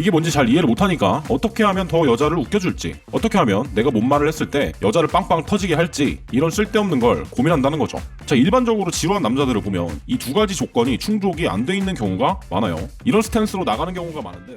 이게 뭔지 잘 이해를 못하니까 어떻게 하면 더 여자를 웃겨줄지 어떻게 하면 내가 뭔 말을 했을 때 여자를 빵빵 터지게 할지 이런 쓸데없는 걸 고민한다는 거죠. 자 일반적으로 지루한 남자들을 보면 이 두 가지 조건이 충족이 안 돼 있는 경우가 많아요. 이런 스탠스로 나가는 경우가 많은데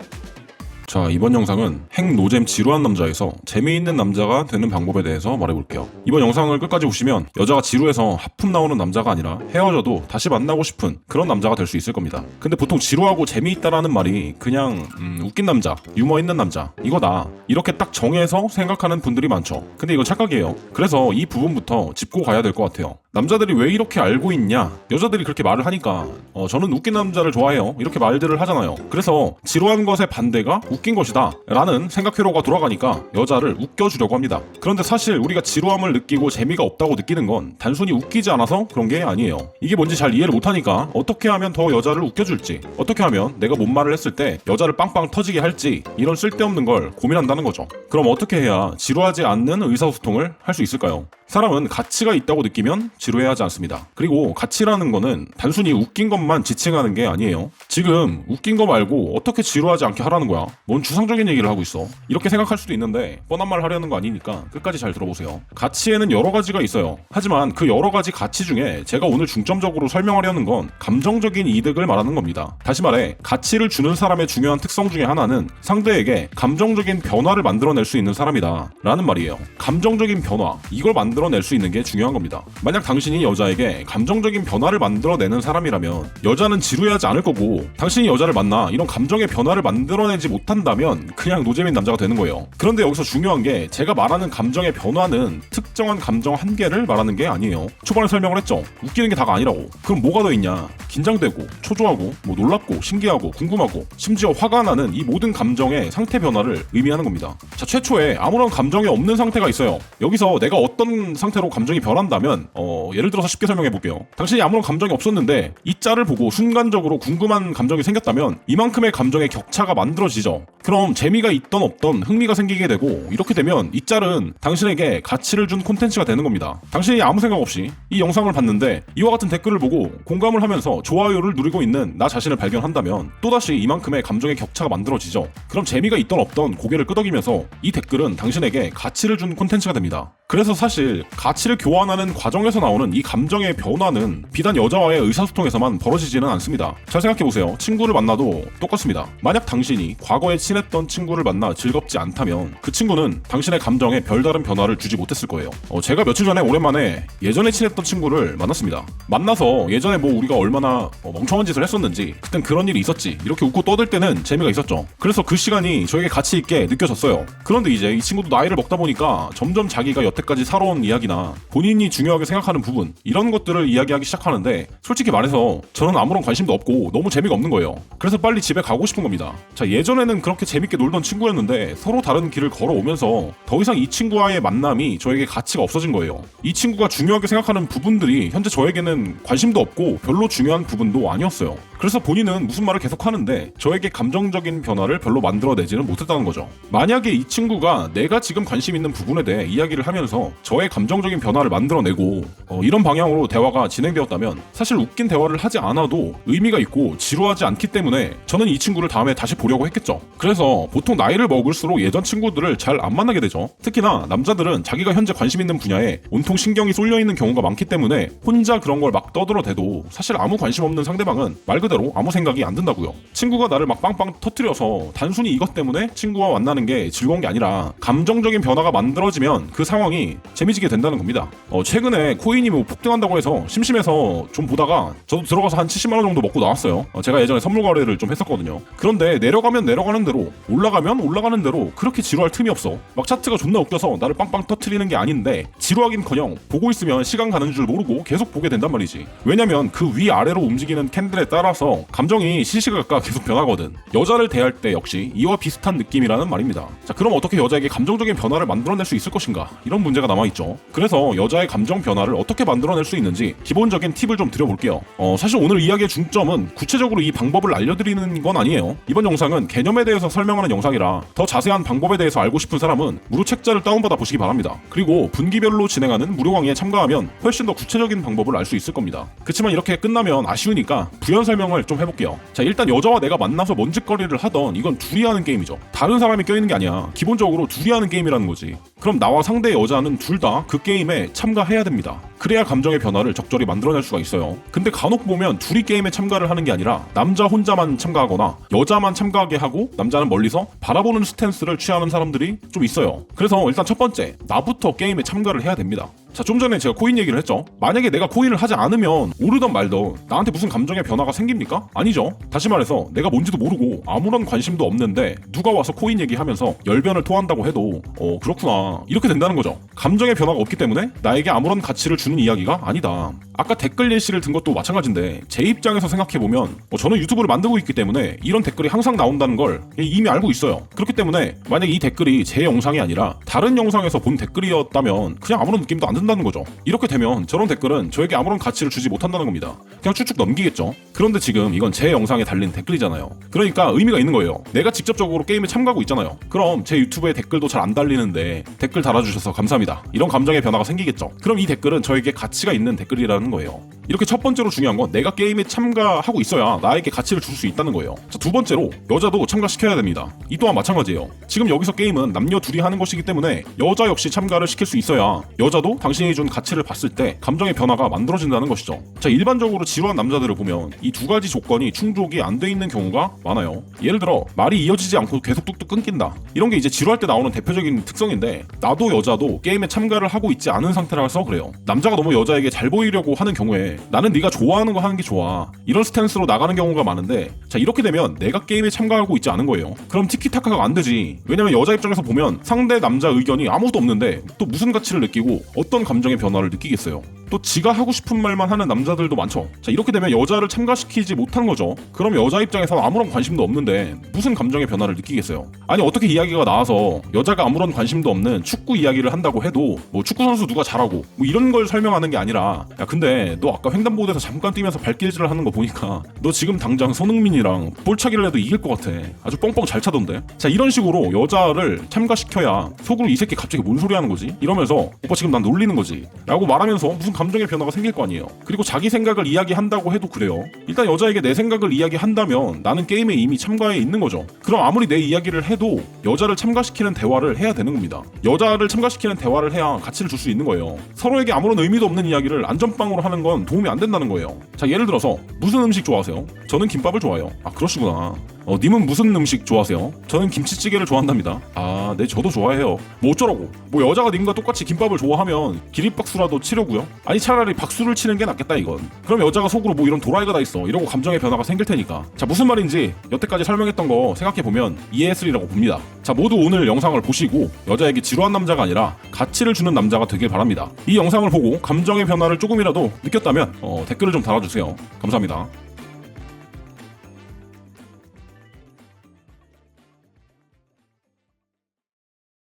자 이번 영상은 핵 노잼 지루한 남자에서 재미있는 남자가 되는 방법에 대해서 말해볼게요. 이번 영상을 끝까지 보시면 여자가 지루해서 하품 나오는 남자가 아니라 헤어져도 다시 만나고 싶은 그런 남자가 될 수 있을 겁니다. 근데 보통 지루하고 재미있다라는 말이 그냥 음, 웃긴 남자 유머 있는 남자 이거다. 이렇게 딱 정해서 생각하는 분들이 많죠. 근데 이건 착각이에요. 그래서 이 부분부터 짚고 가야 될 것 같아요 남자들이 왜 이렇게 알고 있냐? 여자들이 그렇게 말을 하니까. 어, 저는 웃긴 남자를 좋아해요. 이렇게 말들을 하잖아요. 그래서 지루한 것의 반대가 웃긴 것이다. 라는 생각 회로가 돌아가니까 여자를 웃겨주려고 합니다. 그런데 사실 우리가 지루함을 느끼고 재미가 없다고 느끼는 건 단순히 웃기지 않아서 그런 게 아니에요. 이게 뭔지 잘 이해를 못하니까 어떻게 하면 더 여자를 웃겨줄지 어떻게 하면 내가 뭔 말을 했을 때 여자를 빵빵 터지게 할지 이런 쓸데없는 걸 고민한다는 거죠. 그럼 어떻게 해야 지루하지 않는 의사소통을 할 수 있을까요? 사람은 가치가 있다고 느끼면 지루해하지 않습니다. 그리고 가치라는 거는 단순히 웃긴 것만 지칭하는 게 아니에요. 지금 웃긴 거 말고 어떻게 지루하지 않게 하라는 거야? 뭔 주상적인 얘기를 하고 있어? 이렇게 생각할 수도 있는데 뻔한 말 하려는 거 아니니까 끝까지 잘 들어보세요. 가치에는 여러 가지가 있어요. 하지만 그 여러 가지 가치 중에 제가 오늘 중점적으로 설명하려는 건 감정적인 이득을 말하는 겁니다. 다시 말해 가치를 주는 사람의 중요한 특성 중에 하나는 상대에게 감정적인 변화를 만들어낼 수 있는 사람이다. 라는 말이에요. 감정적인 변화 이걸 만들어 낼 수 있는 게 중요한 겁니다. 만약 당신이 여자에게 감정적인 변화를 만들어내는 사람이라면 여자는 지루해하지 않을 거고 당신이 여자를 만나 이런 감정의 변화를 만들어내지 못한다면 그냥 노잼인 남자가 되는 거예요. 그런데 여기서 중요한 게 제가 말하는 감정의 변화는 특정한 감정 한 개를 말하는 게 아니에요. 초반에 설명을 했죠. 웃기는 게 다가 아니라고. 그럼 뭐가 더 있냐? 긴장되고 초조하고 뭐 놀랍고 신기하고 궁금하고 심지어 화가 나는 이 모든 감정의 상태 변화를 의미하는 겁니다. 자 최초에 아무런 감정이 없는 상태가 있어요. 여기서 내가 어떤 상태로 감정이 변한다면 어, 예를 들어서 쉽게 설명해 볼게요. 당신이 아무런 감정이 없었는데 이 짤을 보고 순간적으로 궁금한 감정이 생겼다면 이만큼의 감정의 격차가 만들어지죠. 그럼 재미가 있던 없던 흥미가 생기게 되고 이렇게 되면 이 짤은 당신에게 가치를 준 콘텐츠가 되는 겁니다. 당신이 아무 생각 없이 이 영상을 봤는데 이와 같은 댓글을 보고 공감을 하면서 좋아요를 누리고 있는 나 자신을 발견한다면 또다시 이만큼의 감정의 격차가 만들어지죠. 그럼 재미가 있던 없던 고개를 끄덕이면서 이 댓글은 당신에게 가치를 준 콘텐츠가 됩니다. 그래서 사실 가치를 교환하는 과정에서 나오는 이 감정의 변화는 비단 여자와의 의사소통에서만 벌어지지는 않습니다. 잘 생각해보세요. 친구를 만나도 똑같습니다. 만약 당신이 과거에 친했던 친구를 만나 즐겁지 않다면 그 친구는 당신의 감정에 별다른 변화를 주지 못했을 거예요. 어, 제가 며칠 전에 오랜만에 예전에 친했던 친구를 만났습니다. 만나서 예전에 뭐 우리가 얼마나 어, 멍청한 짓을 했었는지 그땐 그런 일이 있었지 이렇게 웃고 떠들 때는 재미가 있었죠. 그래서 그 시간이 저에게 가치 있게 느껴졌어요. 그런데 이제 이 친구도 나이를 먹다 보니까 점점 자기가 여태까지 살아온 이야기나 본인이 중요하게 생각하는 부분 이런 것들을 이야기하기 시작하는데 솔직히 말해서 저는 아무런 관심도 없고 너무 재미가 없는 거예요. 그래서 빨리 집에 가고 싶은 겁니다. 자 예전에는 그렇게 재밌게 놀던 친구였는데 서로 다른 길을 걸어오면서 더 이상 이 친구와의 만남이 저에게 가치가 없어진 거예요. 이 친구가 중요하게 생각하는 부분들이 현재 저에게는 관심도 없고 별로 중요한 부분도 아니었어요. 그래서 본인은 무슨 말을 계속 하는데 저에게 감정적인 변화를 별로 만들어내지는 못했다는 거죠. 만약에 이 친구가 내가 지금 관심 있는 부분에 대해 이야기를 하면서 저의 감정적인 변화를 만들어내고 어, 이런 방향으로 대화가 진행되었다면 사실 웃긴 대화를 하지 않아도 의미가 있고 지루하지 않기 때문에 저는 이 친구를 다음에 다시 보려고 했겠죠. 그래서 보통 나이를 먹을수록 예전 친구들을 잘 안 만나게 되죠. 특히나 남자들은 자기가 현재 관심 있는 분야에 온통 신경이 쏠려 있는 경우가 많기 때문에 혼자 그런 걸 막 떠들어대도 사실 아무 관심 없는 상대방은 말 그대로 아무 생각이 안 든다고요. 친구가 나를 막 빵빵 터트려서 단순히 이것 때문에 친구와 만나는 게 즐거운 게 아니라 감정적인 변화가 만들어지면 그 상황이 재미지 게 된다는 겁니다. 어, 최근에 코인이 뭐 폭등한다고 해서 심심해서 좀 보다가 저도 들어가서 한 70만 원 정도 먹고 나왔어요. 어, 제가 예전에 선물 거래를 좀 했었거든요. 그런데 내려가면 내려가는 대로 올라가면 올라가는 대로 그렇게 지루할 틈이 없어. 막 차트가 존나 웃겨서 나를 빵빵 터트리는 게 아닌데 지루하긴커녕 보고 있으면 시간 가는 줄 모르고 계속 보게 된단 말이지. 왜냐면 그 위 아래로 움직이는 캔들에 따라서 감정이 시시각각 계속 변하거든. 여자를 대할 때 역시 이와 비슷한 느낌이라는 말입니다. 자, 그럼 어떻게 여자에게 감정적인 변화를 만들어낼 수 있을 것인가? 이런 문제가 남아 있죠. 그래서 여자의 감정 변화를 어떻게 만들어낼 수 있는지 기본적인 팁을 좀 드려볼게요. 어, 사실 오늘 이야기의 중점은 구체적으로 이 방법을 알려드리는 건 아니에요. 이번 영상은 개념에 대해서 설명하는 영상이라 더 자세한 방법에 대해서 알고 싶은 사람은 무료 책자를 다운받아 보시기 바랍니다. 그리고 분기별로 진행하는 무료 강의에 참가하면 훨씬 더 구체적인 방법을 알 수 있을 겁니다. 그렇지만 이렇게 끝나면 아쉬우니까 부연 설명 설명을 좀 해볼게요. 자 일단 여자와 내가 만나서 먼짓거리를 하던 이건 둘이 하는 게임이죠. 다른 사람이 껴있는 게 아니야. 기본적으로 둘이 하는 게임이라는 거지. 그럼 나와 상대 여자는 둘 다그 게임에 참가해야 됩니다. 그래야 감정의 변화를 적절히 만들어낼 수가 있어요. 근데 간혹 보면 둘이 게임에 참가를 하는 게 아니라 남자 혼자만 참가하거나 여자만 참가하게 하고 남자는 멀리서 바라보는 스탠스를 취하는 사람들이 좀 있어요. 그래서 일단 첫 번째 나부터 게임에 참가를 해야 됩니다. 자, 좀 전에 제가 코인 얘기를 했죠. 만약에 내가 코인을 하지 않으면 오르던 말던 나한테 무슨 감정의 변화가 생깁니까? 아니죠. 다시 말해서 내가 뭔지도 모르고 아무런 관심도 없는데 누가 와서 코인 얘기하면서 열변을 토한다고 해도 어 그렇구나 이렇게 된다는 거죠. 감정의 변화가 없기 때문에 나에게 아무런 가치를 주는 이야기가 아니다. 아까 댓글 예시를 든 것도 마찬가지인데 제 입장에서 생각해 보면 저는 유튜브를 만들고 있기 때문에 이런 댓글이 항상 나온다는 걸 이미 알고 있어요. 그렇기 때문에 만약 이 댓글이 제 영상이 아니라 다른 영상에서 본 댓글이었다면 그냥 아무런 느낌도 안 든다 는 거죠. 이렇게 되면 저런 댓글은 저에게 아무런 가치를 주지 못한다는 겁니다. 그냥 쭉쭉 넘기겠죠. 그런데 지금 이건 제 영상에 달린 댓글이잖아요. 그러니까 의미가 있는 거예요. 내가 직접적으로 게임에 참가하고 있잖아요. 그럼 제 유튜브에 댓글도 잘 안 달리는데 댓글 달아주셔서 감사합니다. 이런 감정의 변화가 생기겠죠. 그럼 이 댓글은 저에게 가치가 있는 댓글이라는 거예요. 이렇게 첫 번째로 중요한 건 내가 게임에 참가하고 있어야 나에게 가치를 줄 수 있다는 거예요. 자, 두 번째로 여자도 참가시켜야 됩니다. 이 또한 마찬가지예요. 지금 여기서 게임은 남녀 둘이 하는 것이기 때문에 여자 역시 참가를 시킬 수 있어야 여자도 당신이 준 가치를 봤을 때 감정의 변화가 만들어진다는 것이죠. 자, 일반적으로 지루한 남자들을 보면 이 두 가지 조건이 충족이 안 돼 있는 경우가 많아요. 예를 들어 말이 이어지지 않고 계속 뚝뚝 끊긴다. 이런 게 이제 지루할 때 나오는 대표적인 특성인데 나도 여자도 게임에 참가를 하고 있지 않은 상태라서 그래요. 남자가 너무 여자에게 잘 보이려고 하는 경우에 나는 네가 좋아하는 거 하는 게 좋아. 이런 스탠스로 나가는 경우가 많은데 자 이렇게 되면 내가 게임에 참가하고 있지 않은 거예요. 그럼 티키타카가 안 되지. 왜냐면 여자 입장에서 보면 상대 남자 의견이 아무것도 없는데 또 무슨 가치를 느끼고 어떤 감정의 변화를 느끼겠어요. 또 지가 하고 싶은 말만 하는 남자들도 많죠. 자 이렇게 되면 여자를 참가시키지 못한 거죠. 그럼 여자 입장에서 아무런 관심도 없는데 무슨 감정의 변화를 느끼겠어요. 아니 어떻게 이야기가 나와서 여자가 아무런 관심도 없는 축구 이야기를 한다고 해도 뭐 축구 선수 누가 잘하고 뭐 이런 걸 설명하는 게 아니라 야 근데 너 아까 횡단보도에서 잠깐 뛰면서 발길질을 하는 거 보니까 너 지금 당장 손흥민이랑 볼차기를 해도 이길 것 같아. 아주 뻥뻥 잘 차던데. 자 이런 식으로 여자를 참가시켜야 속으로 이 새끼 갑자기 뭔 소리 하는 거지? 이러면서 오빠 지금 난 놀리는 거지. 라고 말하면서 무슨 감정의 변화가 생길 거 아니에요. 그리고 자기 생각을 이야기한다고 해도 그래요. 일단 여자에게 내 생각을 이야기한다면 나는 게임에 이미 참가해 있는 거죠. 그럼 아무리 내 이야기를 해도 여자를 참가시키는 대화를 해야 되는 겁니다. 여자를 참가시키는 대화를 해야 가치를 줄 수 있는 거예요. 서로에게 아무런 의미도 없는 이야기를 안전빵으로 하는 건 도움이 안 된다는 거예요. 자, 예를 들어서 무슨 음식 좋아하세요? 저는 김밥을 좋아해요. 아, 그러시구나. 어, 님은 무슨 음식 좋아하세요? 저는 김치찌개를 좋아한답니다. 아, 네, 저도 좋아해요. 뭐 어쩌라고? 뭐 여자가 님과 똑같이 김밥을 좋아하면 기립박수라도 치려고요? 아니 차라리 박수를 치는 게 낫겠다 이건. 그럼 여자가 속으로 뭐 이런 도라이가 다 있어. 이러고 감정의 변화가 생길 테니까. 자, 무슨 말인지 여태까지 설명했던 거 생각해 보면 이해했으리라고 봅니다. 자, 모두 오늘 영상을 보시고 여자에게 지루한 남자가 아니라 가치를 주는 남자가 되길 바랍니다. 이 영상을 보고 감정의 변화를 조금이라도 느꼈다면 어, 댓글을 좀 달아주세요. 감사합니다.